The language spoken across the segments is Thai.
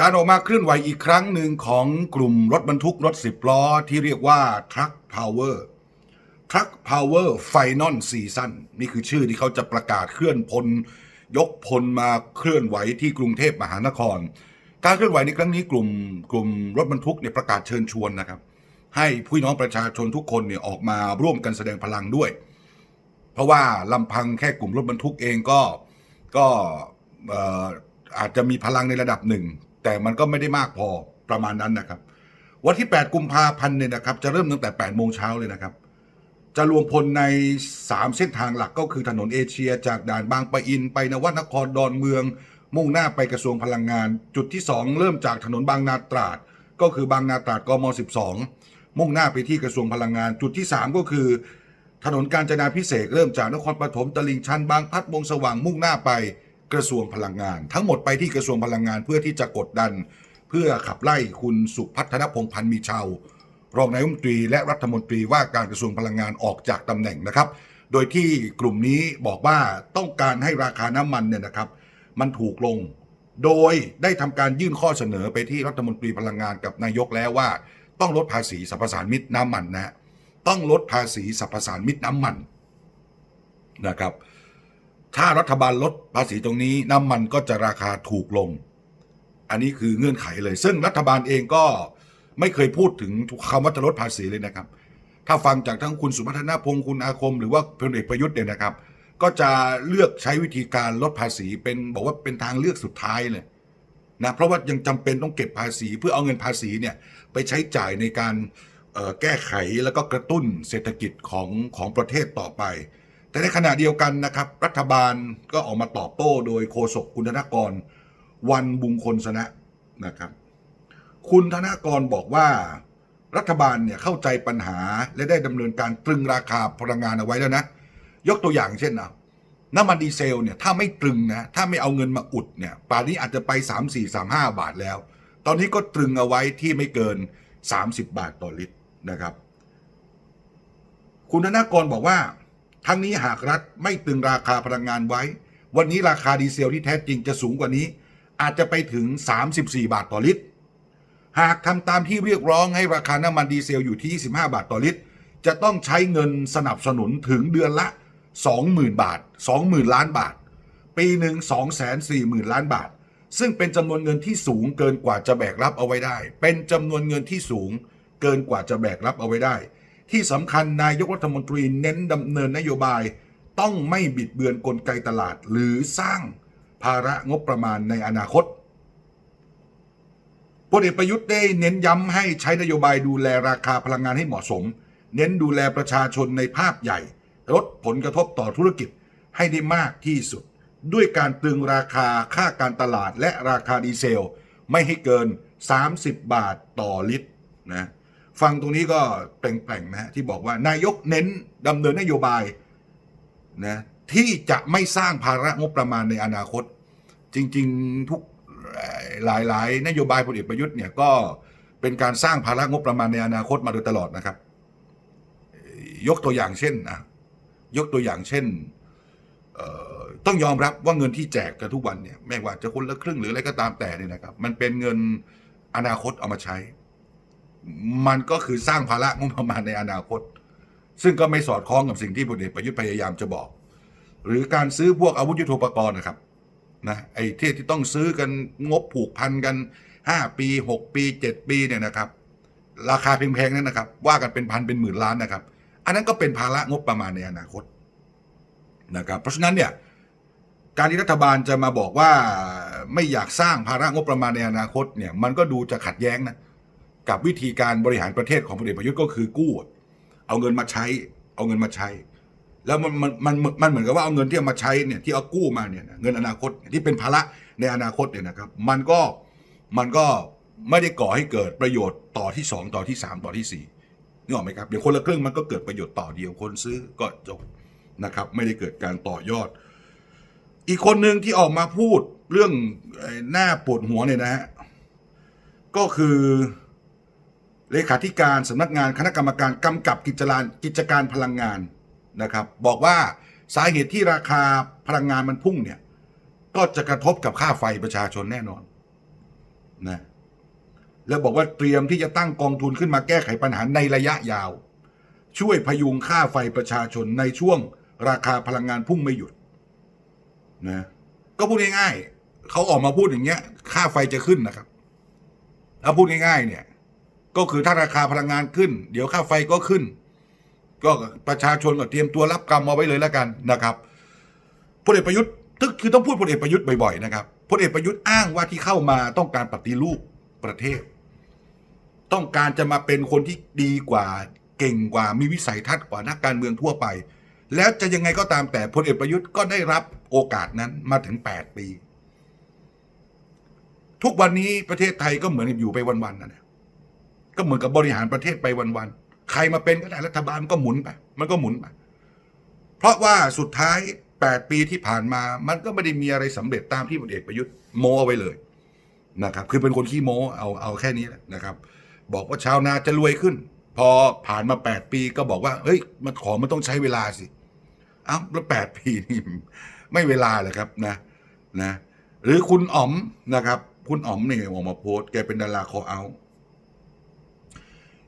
การออกมาเคลื่อนไหวอีกครั้งหนึ่งของกลุ่มรถบรรทุกรถสิบล้อที่เรียกว่า Truck Power Truck Power Final Season นี่คือชื่อที่เขาจะประกาศเคลื่อนพล ยกพลมาเคลื่อนไหวที่กรุงเทพมหานคร การเคลื่อนไหวในครั้งนี้กลุ่มกลุ่มรถบรรทุกเนี่ยประกาศเชิญชวนนะครับ ให้พี่น้องประชาชนทุกคนเนี่ยออกมาร่วมกันแสดงพลังด้วย เพราะว่าลำพังแค่กลุ่มรถบรรทุกเองก็ก็อาจจะมีพลังในระดับหนึ่ง แต่มันก็ไม่ได้มากพอประมาณนั้นนะครับ วันที่ 8 กุมภาพันธ์เนี่ยนะครับ จะเริ่มตั้งแต่ 8 โมงเช้าเลยนะครับ จะรวมพลใน 3 เส้นทางหลักก็คือถนนเอเชีย จากด่านบางปะอิน ไปนวัดนครดอนเมือง มุ่งหน้าไปกระทรวงพลังงาน จุดที่ 2 เริ่มจากถนนบางนาตราด ก็คือบางนาตราดกม 12 มุ่งหน้าไปที่กระทรวงพลังงาน จุดที่ 3 ก็คือถนนการจนาพิเศษเริ่มจากนครปฐมตลิ่งชันบางพัดวงสว่างมุ่งหน้าไป กระทรวงพลังงาน ทั้งหมดไปที่กระทรวงพลังงานเพื่อที่จะกดดัน เพื่อขับไล่คุณสุพัฒนพงพันธ์มีชาวรองนายกรัฐมนตรีและรัฐมนตรีว่าการกระทรวงพลังงานออกจากตำแหน่งนะครับ โดยที่กลุ่มนี้บอกว่าต้องการให้ราคาน้ำมันเนี่ยนะครับ มันถูกลง โดยได้ทำการยื่นข้อเสนอไปที่รัฐมนตรีพลังงานกับนายกแล้วว่า ต้องลดภาษีสรรพสานมิตน้ำมันนะฮะต้องลดภาษีสรรพสานมิตน้ำมันนะครับ ถ้ารัฐบาลลดภาษีตรงนี้น้ำมันก็จะราคาถูกลง อันนี้คือเงื่อนไขเลย ซึ่งรัฐบาลเองก็ไม่เคยพูดถึงคำว่าจะลดภาษีเลยนะครับ ถ้าฟังจากทั้งคุณสุพัฒนพงศ์คุณอาคม หรือว่าพลเอกประยุทธ์เนี่ยนะครับ ก็จะเลือกใช้วิธีการลดภาษีเป็นบอกว่าเป็นทางเลือกสุดท้ายเลยนะเพราะว่ายังจำเป็นต้องเก็บภาษี เพื่อเอาเงินภาษีเนี่ยไปใช้จ่ายในการแก้ไขแล้วก็กระตุ้นเศรษฐกิจของของประเทศต่อไป แต่ในขณะเดียวกันนะครับ รัฐบาลก็ออกมาตอบโต้โดยโฆษกคุณธนกร วันบุงคลสนะนะครับ คุณธนากรบอกว่ารัฐบาลเนี่ยเข้าใจปัญหาและได้ดำเนินการตรึงราคาพลังงานเอาไว้แล้วนะ ยกตัวอย่างเช่นนะน้ำมันดีเซลเนี่ยถ้าไม่ตรึงนะถ้าไม่เอาเงินมาอุดเนี่ยป่านนี้อาจจะไป 3 4 3 5 บาทแล้ว ตอนนี้ก็ตรึงเอาไว้ที่ไม่เกิน 30 บาทต่อลิตรนะครับ คุณธนากรบอกว่า ทั้งนี้หากรัฐไม่ตึงราคาพลังงานไว้ วันนี้ราคาดีเซลที่แท้จริงจะสูงกว่านี้ อาจจะไปถึง 34 บาทต่อลิตร หากทำตามที่เรียกร้องให้ราคาน้ำมันดีเซลอยู่ที่ 25 บาทต่อลิตร จะต้องใช้เงินสนับสนุนถึงเดือนละ 20,000 บาท 20,000 ล้านบาท ปีหนึ่ง240,000 ล้านบาท ซึ่งเป็นจำนวนเงินที่สูงเกินกว่าจะแบกรับเอาไว้ได้ เป็นจำนวนเงินที่สูงเกินกว่าจะแบกรับเอาไว้ได้ ที่สำคัญนายกรัฐมนตรีเน้นดำเนินนโยบาย ต้องไม่บิดเบือนกลไกตลาด หรือสร้างภาระงบประมาณในอนาคตพลเอกประยุทธ์ได้เน้นย้ำให้ใช้นโยบายดูแลราคาพลังงานให้เหมาะสม เน้นดูแลประชาชนในภาพใหญ่ ลดผลกระทบต่อธุรกิจให้ได้มากที่สุด ด้วยการตรึงราคาค่าการตลาดและราคาดีเซล ไม่ให้เกิน 30 บาทต่อลิตรนะ ฟังตรงนี้ก็แปลงๆนะที่บอกว่านายกเน้นดำเนินนโยบายนะที่จะไม่สร้างภาระงบประมาณในอนาคต จริง ๆ ทุกหลาย ๆ นโยบายพลเอกประยุทธ์เนี่ยก็เป็นการสร้างภาระงบประมาณในอนาคตมาโดยตลอดนะครับ ยกตัวอย่างเช่นนะยกตัวอย่างเช่นต้องยอมรับว่าเงินที่แจกกันทุกวันเนี่ยไม่ว่าจะคนละครึ่งหรืออะไรก็ตามแต่เนี่ยนะครับ มันเป็นเงินอนาคตเอามาใช้ มันก็คือสร้างภาระงบประมาณในอนาคต ซึ่งก็ไม่สอดคล้องกับสิ่งที่พลเอกประยุทธ์พยายามจะบอก หรือการซื้อพวกอาวุธยุทโธปกรณ์นะครับนะไอ้ที่ที่ต้องซื้อกันงบผูกพันกัน 5 ปี 6 ปี 7 ปีเนี่ยนะครับ ราคาแพงๆนั่นนะครับ ว่ากันเป็นพันเป็นหมื่นล้านนะครับ อันนั้นก็เป็นภาระงบประมาณในอนาคตนะครับ เพราะฉะนั้นเนี่ยการที่รัฐบาลจะมาบอกว่าไม่อยากสร้างภาระงบประมาณในอนาคตเนี่ยมันก็ดูจะขัดแย้งนะ กับวิธีการบริหารประเทศของพลเอกประยุทธ์ก็คือกู้ เอาเงินมาใช้ เอาเงินมาใช้ แล้วมันมันมันมันเหมือนกับว่าเอาเงินที่เอามาใช้เนี่ยที่เอากู้มาเนี่ยเงินอนาคตที่เป็นภาระในอนาคตเนี่ยนะครับ มันก็มันก็ไม่ได้ก่อให้เกิดประโยชน์ต่อที่สองต่อที่สามต่อที่สี่นึกออกไหมครับอย่างคนละครึ่งมันก็เกิดประโยชน์ต่อเดียวคนซื้อก็จบนะครับ ไม่ได้เกิดการต่อยอด อีกคนหนึ่งที่ออกมาพูดเรื่องหน้าปวดหัวเนี่ยนะฮะก็คือ เลขาธิการสำนักงานคณะกรรมการกำกับกิจการกิจการพลังงานนะครับ บอกว่าสาเหตุที่ราคาพลังงานมันพุ่งเนี่ยก็จะกระทบกับค่าไฟประชาชนแน่นอนนะแล้วบอกว่าเตรียมที่จะตั้งกองทุนขึ้นมาแก้ไขปัญหาในระยะยาว ช่วยพยุงค่าไฟประชาชนในช่วงราคาพลังงานพุ่งไม่หยุดนะก็พูดง่ายๆเขาออกมาพูดอย่างเงี้ย ค่าไฟจะขึ้นนะครับถ้าพูดง่ายๆเนี่ย ก็คือถ้าราคาพลังงานขึ้น เดี๋ยวค่าไฟก็ขึ้น ก็ประชาชนก็เตรียมตัวรับกรรมเอาไว้เลยแล้วกันนะครับพลเอกประยุทธ์ตึกคือต้องพูดพลเอกประยุทธ์บ่อยๆนะครับพลเอกประยุทธ์อ้างว่าที่เข้ามาต้องการปฏิรูปประเทศ ต้องการจะมาเป็นคนที่ดีกว่าเก่งกว่ามีวิสัยทัศน์กว่านักการเมืองทั่วไป แล้วจะยังไงก็ตามแต่พลเอกประยุทธ์ก็ได้รับโอกาสนั้นมาถึง 8 ปี ทุกวันนี้ประเทศไทยก็เหมือนอยู่ไปวันๆนะเนี่ย ก็เหมือนกับบริหารประเทศไปวันๆใครมาเป็นก็ได้รัฐบาลมันก็หมุนไปมันก็หมุนไปเพราะว่าสุดท้าย 8 ปีที่ผ่านมา มันก็ไม่ได้มีอะไรสำเร็จตามที่พลเอกประยุทธ์โม้เอาไว้เลยนะครับ คือเป็นคนขี้โม้เอาเอาแค่นี้แหละนะครับ บอกว่าชาวนาจะรวยขึ้น พอผ่านมา 8 ปีก็บอกว่าเฮ้ยมันของมันต้องใช้เวลาสิเอ้าแล้ว8ปีนี่ไม่เวลาเลยครับนะนะ หรือคุณอ๋อมนะครับ คุณอ๋อมเนี่ยออกมาโพสต์แกเป็นดาราคอเอา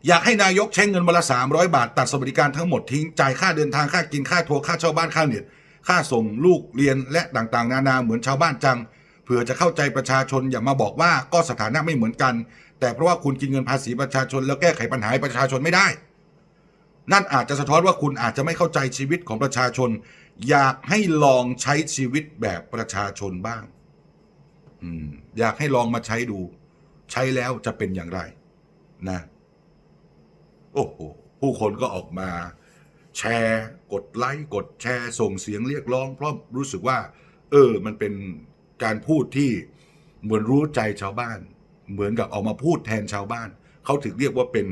อยากให้นายกใช้เงินวันละสามร้อยบาท ตัดสวัสดิการทั้งหมดทิ้งจ่ายค่าเดินทางค่ากินค่าทัวร์ค่าเช่าบ้านค่าเน็ตค่าส่งลูกเรียนและต่างๆ นานาเหมือนชาวบ้านจังเผื่อจะเข้าใจประชาชนอย่ามาบอกว่าก็สถานะไม่เหมือนกัน แต่เพราะว่าคุณกินเงินภาษีประชาชน แล้วแก้ไขปัญหาประชาชนไม่ได้ นั่นอาจจะสะท้อนว่าคุณอาจจะไม่เข้าใจชีวิตของประชาชน อยากให้ลองใช้ชีวิตแบบประชาชนบ้างอยากให้ลองมาใช้ดู ใช้แล้วจะเป็นอย่างไรนะ อ้โหผู้คนก็ออกมา แชร์กดไลค์กดแชร์ส่งเสียงเรียกร้อง เพราะรู้สึกว่า เออ มันเป็นการพูดที่เหมือนรู้ใจชาวบ้าน เหมือนกับออกมาพูดแทนชาวบ้าน เขาถึงเรียกว่าเป็น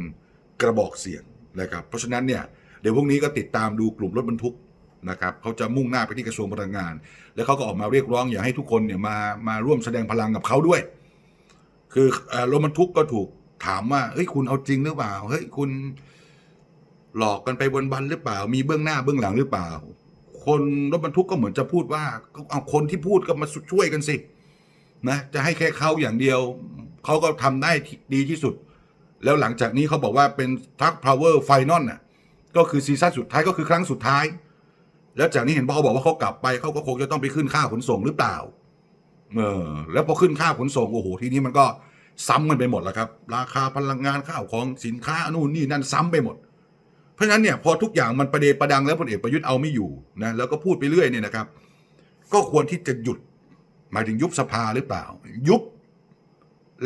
กระบอกเสียงนะครับ เพราะฉะนั้นเนี่ยเดี๋ยวพรุ่งนี้ก็ติดตามดูกลุ่มรถบรรทุกนะครับเขาจะมุ่งหน้าไปที่กระทรวงพลังงาน แล้วเขาก็ออกมาเรียกร้องอยากให้ทุกคนเนี่ยมามาร่วมแสดงพลังกับเขาด้วย คือเอ่อรถบรรทุกก็ถูก ถามว่าเฮ้ยคุณเอาจริงหรือเปล่าเฮ้ยคุณ หลอกกันไปวันหรือเปล่า มีเบื้องหน้าเบื้องหลังหรือเปล่า คนรถบรรทุกก็เหมือนจะพูดว่าเอาคนที่พูดก็มาช่วยกันสินะจะให้แค่เขาอย่างเดียวเขาก็ทำได้ดีที่สุด แล้วหลังจากนี้เขาบอกว่าเป็นทักพาวเวอร์ไฟนอลน่ะก็คือซีซั่นสุดท้ายก็คือครั้งสุดท้าย แล้วจากนี้เห็นเขาบอกว่าเขากลับไปเขาก็คงจะต้องไปขึ้นค่าขนส่งหรือเปล่าเออแล้วพอขึ้นค่าขนส่งโอ้โหทีนี้มันก็ ซ้ำกันไปหมดแล้วครับ ราคาพลังงานข้าวของสินค้านู่นนี่นั่นซ้ำไปหมด เพราะฉะนั้นเนี่ยพอทุกอย่างมันประเดประดังแล้วพลเอกประยุทธ์เอาไม่อยู่นะแล้วก็พูดไปเรื่อยเนี่ยนะครับ ก็ควรที่จะหยุด หมายถึงยุบสภาหรือเปล่า ยุบ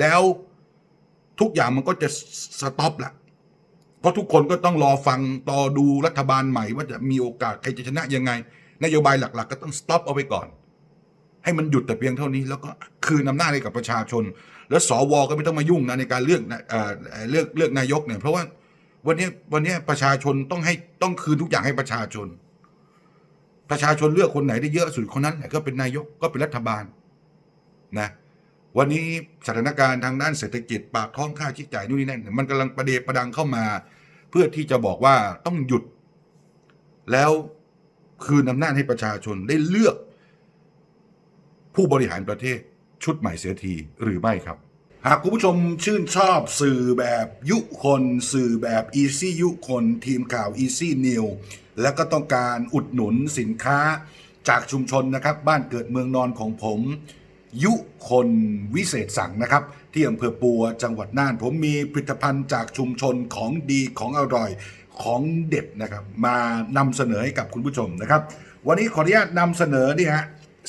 แล้วทุกอย่างมันก็จะสต็อปละเพราะทุกคนก็ต้องรอฟังต่อดูรัฐบาลใหม่ ว่าจะมีโอกาสใครจะชนะยังไง นโยบายหลัก ๆ ก็ต้องสต็อปเอาไว้ก่อน ให้มันหยุดแต่เพียงเท่านี้ แล้วก็คืนอำนาจให้กับประชาชน แล้วสวก็ไม่ต้องมายุ่งนะในการเลือกเลือกเลือกนายกเนี่ยเพราะว่าวันนี้วันนี้ประชาชนต้องให้ต้องคืนทุกอย่างให้ประชาชน ประชาชนเลือกคนไหนได้เยอะสุดคนนั้นก็เป็นนายกก็เป็นรัฐบาลนะวันนี้สถานการณ์ทางด้านเศรษฐกิจปากท้องค่าใช้จ่ายนู่นนี่นั่นมันกำลังประเดประดังเข้ามา เพื่อที่จะบอกว่าต้องหยุด แล้วคืนอำนาจให้ประชาชนได้เลือกผู้บริหารประเทศ ชุดใหม่เสียทีหรือไม่ครับ หากคุณผู้ชมชื่นชอบสื่อแบบยุคน สื่อแบบ Easy ยุคน ทีมข่าว Easy New และก็ต้องการอุดหนุนสินค้าจากชุมชนนะครับ บ้านเกิดเมืองนอนของผม ยุคนวิเศษสั่งนะครับ ที่อำเภอปัวจังหวัดน่าน ผมมีผลิตภัณฑ์จากชุมชนของดีของอร่อยของเด็ดนะครับ มานำเสนอให้กับคุณผู้ชมนะครับ วันนี้ขออนุญาตนำเสนอนี่ฮะ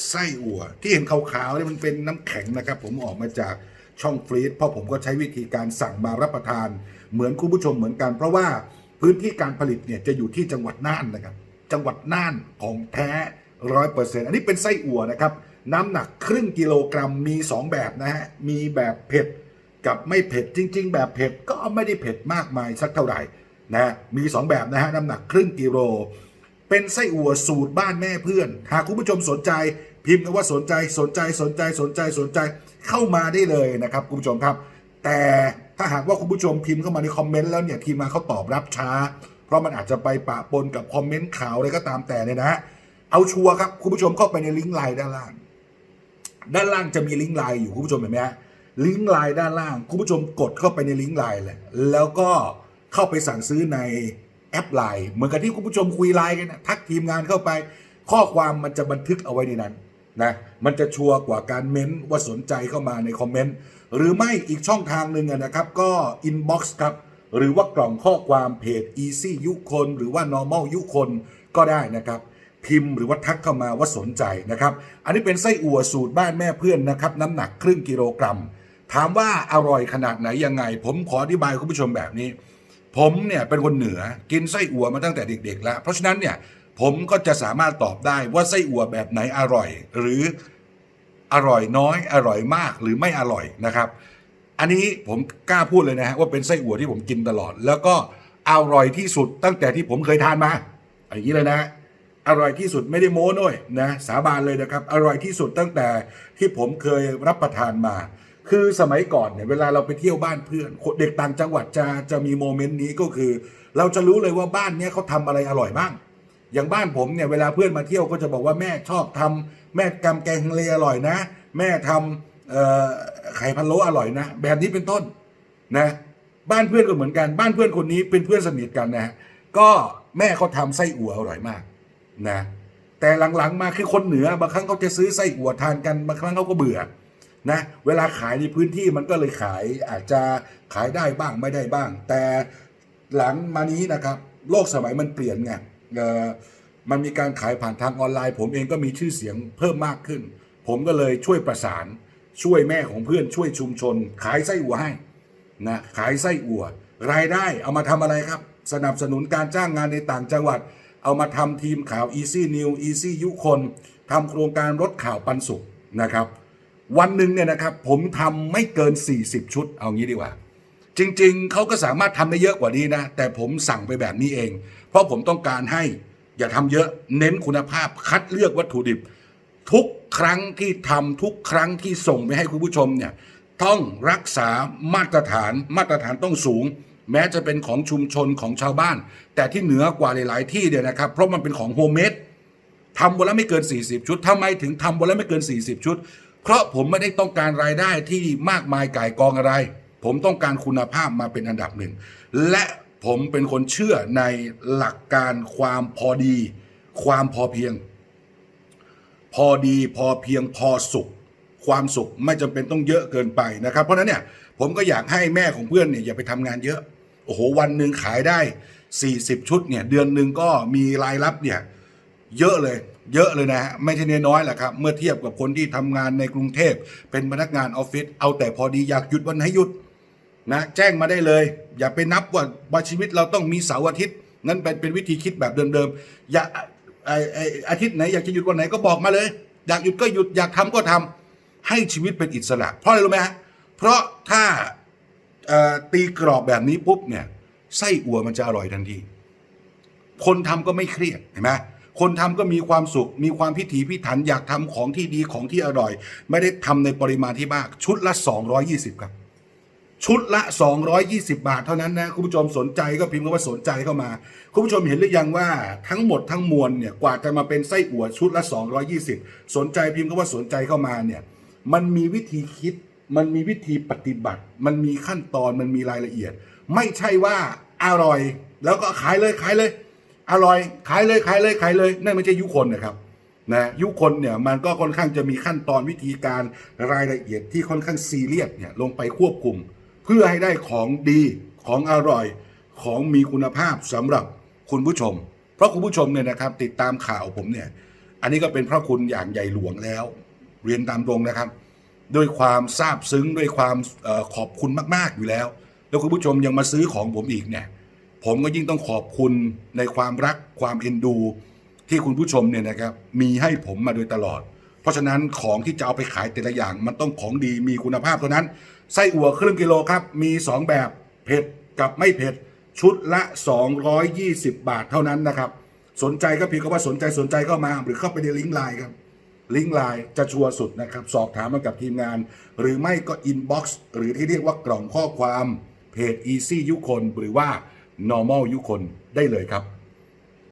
ไส้อั่ว ที่เห็นขาวๆนี่มันเป็นน้ำแข็งนะครับ ผมออกมาจากช่องฟรีซเพราะผมก็ใช้วิธีการสั่งมารับประทาน เหมือนคุณผู้ชมเหมือนกัน เพราะว่าพื้นที่การผลิตเนี่ยจะอยู่ที่จังหวัดน่านนะครับ จังหวัดน่านของแท้ร้อยเปอร์เซ็นต์อันนี้เป็นไส้อั่วนะครับ น้ำหนักครึ่งกิโลกรัมมี 2 แบบนะฮะ มีแบบเผ็ดกับไม่เผ็ดจริง ๆ แบบเผ็ดก็ไม่ได้เผ็ดมากมายสักเท่าไหร่นะมี 2 แบบนะฮะน้ำหนักครึ่งกิโลเป็นไส้อั่วสูตรบ้านแม่เพื่อน หากคุณผู้ชมสนใจ พิมพ์คำว่าสนใจสนใจสนใจสนใจสนใจเข้ามาได้เลยนะครับคุณผู้ชมครับ แต่ถ้าหากว่าคุณผู้ชมพิมพ์เข้ามาในคอมเมนต์แล้วเนี่ยทีมงานเขาตอบรับช้า เพราะมันอาจจะไปปะปนกับคอมเมนต์ข่าวอะไรก็ตามแต่เนี่ยนะฮะเอาชัวร์ครับคุณผู้ชมเข้าไปในลิงก์ไลน์ด้านล่าง ด้านล่างจะมีลิงก์ไลน์อยู่คุณผู้ชมเห็นไหมฮะลิงก์ไลน์ด้านล่างคุณผู้ชมกดเข้าไปในลิงก์ไลน์เลยแล้วก็เข้าไปสั่งซื้อในแอปไลน์เหมือนกับที่คุณผู้ชมคุยไลน์กันนะทักทีมงานเข้าไป ข้อความมันจะบันทึกเอาไว้ในนั้น นะมันจะชัวร์กว่าการเม้นว่าสนใจเข้ามาในคอมเมนต์หรือไม่อีกช่องทางหนึ่งนะครับ ก็ inbox ครับ หรือว่ากล่องข้อความเพจ easy ยุคน หรือว่า normal ยุคนก็ได้นะครับ พิมพ์หรือว่าทักเข้ามาว่าสนใจนะครับ อันนี้เป็นไส้อั่วสูตรบ้านแม่เพื่อนนะครับน้ำหนักครึ่งกิโลกรัม ถามว่าอร่อยขนาดไหนยังไง ผมขออธิบายคุณผู้ชมแบบนี้ ผมเนี่ยเป็นคนเหนือกินไส้อั่วมาตั้งแต่เด็ก ๆ แล้ว เพราะฉะนั้นเนี่ย ผมก็จะสามารถตอบได้ว่าไส้อั่วแบบไหนอร่อย หรืออร่อยน้อย อร่อยมากหรือไม่อร่อยนะครับ อันนี้ผมกล้าพูดเลยนะฮะว่าเป็นไส้อั่วที่ผมกินตลอด แล้วก็อร่อยที่สุดตั้งแต่ที่ผมเคยทานมาอย่างนี้เลยนะอร่อยที่สุดไม่ได้โม้ด้วยนะสาบานเลยนะครับ อร่อยที่สุดตั้งแต่ที่ผมเคยรับประทานมา คือสมัยก่อนเนี่ยเวลาเราไปเที่ยวบ้านเพื่อนเด็กต่างจังหวัดจะจะมีโมเมนต์นี้ก็คือ เราจะรู้เลยว่าบ้านเนี้ยเขาทำอะไรอร่อยบ้าง อย่างบ้านผมเนี่ยเวลาเพื่อนมาเที่ยวก็จะบอกว่าแม่ชอบทำแม่กำแกงเลอร่อยนะ แม่ทำไข่พะโล้อร่อยนะ แบบนี้เป็นต้นนะบ้านเพื่อนก็เหมือนกัน บ้านเพื่อนคนนี้เป็นเพื่อนสนิทกันนะก็แม่เขาทำไส้อั่วอร่อยมากนะแต่หลังๆมาคือคนเหนือบางครั้งเขาจะซื้อไส้อั่วทานกันบางครั้งเขาก็เบื่อนะเวลาขายในพื้นที่มันก็เลยขายอาจจะขายได้บ้างไม่ได้บ้าง แต่หลังมานี้นะครับ โลกสมัยมันเปลี่ยนไง มันมีการขายผ่านทางออนไลน์ ผมเองก็มีชื่อเสียงเพิ่มมากขึ้น ผมก็เลยช่วยประสานช่วยแม่ของเพื่อนช่วยชุมชน ขายไส้อั่วให้นะขายไส้อั่ว รายได้เอามาทำอะไรครับ สนับสนุนการจ้างงานในต่างจังหวัด เอามาทำทีมข่าว Easy New Easy ยุคนทำโครงการรถข่าวปันสุขนะครับ วันหนึ่งเนี่ยนะครับ ผมทำไม่เกิน 40 ชุด เอางี้ดีกว่า จริง ๆ เขาก็สามารถทำได้เยอะกว่านี้นะ แต่ผมสั่งไปแบบนี้เอง เพราะผมต้องการให้อย่าทำเยอะเน้นคุณภาพคัดเลือกวัตถุดิบ ทุกครั้งที่ทำทุกครั้งที่ส่งไปให้คุณผู้ชมเนี่ยต้องรักษามาตรฐานมาตรฐานต้องสูง แม้จะเป็นของชุมชนของชาวบ้าน แต่ที่เหนือกว่าหลาย ๆ ที่เนี่ยนะครับ เพราะมันเป็นของโฮมเมดทำวันละไม่เกิน 40 ชุดทำไมถึงทำวันละไม่เกิน 40 ชุด เพราะผมไม่ได้ต้องการรายได้ที่มากมายก่ายกองอะไร ผมต้องการคุณภาพมาเป็นอันดับหนึ่ง และผมเป็นคนเชื่อในหลักการความพอดี ความพอเพียง พอดีพอเพียงพอสุข ความสุขไม่จำเป็นต้องเยอะเกินไปนะครับ เพราะนั้นเนี่ยผมก็อยากให้แม่ของเพื่อนเนี่ยอย่าไปทำงานเยอะ โอ้โหวันหนึ่งขายได้ 40 ชุดเนี่ยเดือนหนึ่งก็มีรายรับเนี่ยเยอะเลยเยอะเลยนะฮะไม่ใช่น้อยๆแหละครับ เมื่อเทียบกับคนที่ทำงานในกรุงเทพเป็นพนักงานออฟฟิศเอาแต่พอดีอยากหยุดวันไหนหยุด นะแจ้งมาได้เลย อย่าไปนับว่าว่าชีวิตเราต้องมีเสาร์อาทิตย์ นั่นเป็นเป็นวิธีคิดแบบเดิมๆอย่าไอไออาทิตย์ไหนอยากจะหยุดวันไหนก็บอกมาเลย อยากหยุดก็หยุดอยากทำก็ทำให้ชีวิตเป็นอิสระ เพราะอะไรรู้ไหมฮะเพราะถ้าตีกรอบแบบนี้ปุ๊บเนี่ยไส้อั่วมันจะอร่อยทันที คนทำก็ไม่เครียดเห็นไหมคนทำก็มีความสุข มีความพิถีพิถันอยากทำของที่ดีของที่อร่อย ไม่ได้ทำในปริมาณที่มาก ชุดละ 220 ครับ ชุดละ 220 บาทเท่านั้นนะคุณผู้ชมสนใจก็พิมพ์คำว่าสนใจเข้ามา คุณผู้ชมเห็นหรือยังว่าทั้งหมดทั้งมวลเนี่ยกว่าจะมาเป็นไส้อั่วชุดละ 220 สนใจพิมพ์คำว่าสนใจเข้ามาเนี่ยมันมีวิธีคิด มันมีวิธีปฏิบัติ มันมีขั้นตอนมันมีรายละเอียด ไม่ใช่ว่าอร่อย แล้วก็ขายเลยขายเลย อร่อยขายเลยขายเลยขายเลยนั่นไม่ใช่ยุคนนะครับนะยุคนเนี่ยมันก็ค่อนข้างจะมีขั้นตอนวิธีการรายละเอียดที่ค่อนข้างซีเรียสเนี่ยลงไปควบคุม เพื่อให้ได้ของดีของอร่อยของมีคุณภาพสำหรับคุณผู้ชม เพราะคุณผู้ชมเนี่ยนะครับ ติดตามข่าวผมเนี่ย อันนี้ก็เป็นพระคุณอย่างใหญ่หลวงแล้ว เรียนตามตรงนะครับ ด้วยความซาบซึ้งด้วยความอขอบคุณมาก ๆอยู่แล้ว แล้วคุณผู้ชมยังมาซื้อของผมอีกเนี่ย ผมก็ยิ่งต้องขอบคุณในความรักความเอ็นดู ที่คุณผู้ชมเนี่ยนะครับ มีให้ผมมาโดยตลอด เพราะฉะนั้นของที่จะเอาไปขายแต่ละอย่างมันต้องของดีมีคุณภาพเท่านั้น ไส้อั่วครึ่งกิโลครับมี 2 แบบเผ็ดกับไม่เผ็ดชุดละ 220 บาทเท่านั้นนะครับ สนใจก็พิมพ์คำว่าสนใจสนใจเข้ามาหรือเข้าไปในลิงก์ไลน์ครับลิงก์ไลน์จะชัวร์สุดนะครับ สอบถามมากับทีมงาน หรือไม่ก็อินบ็อกซ์หรือที่เรียกว่ากล่องข้อความเพจ Easy ยุคนหรือว่า normal ยุคนได้เลยครับ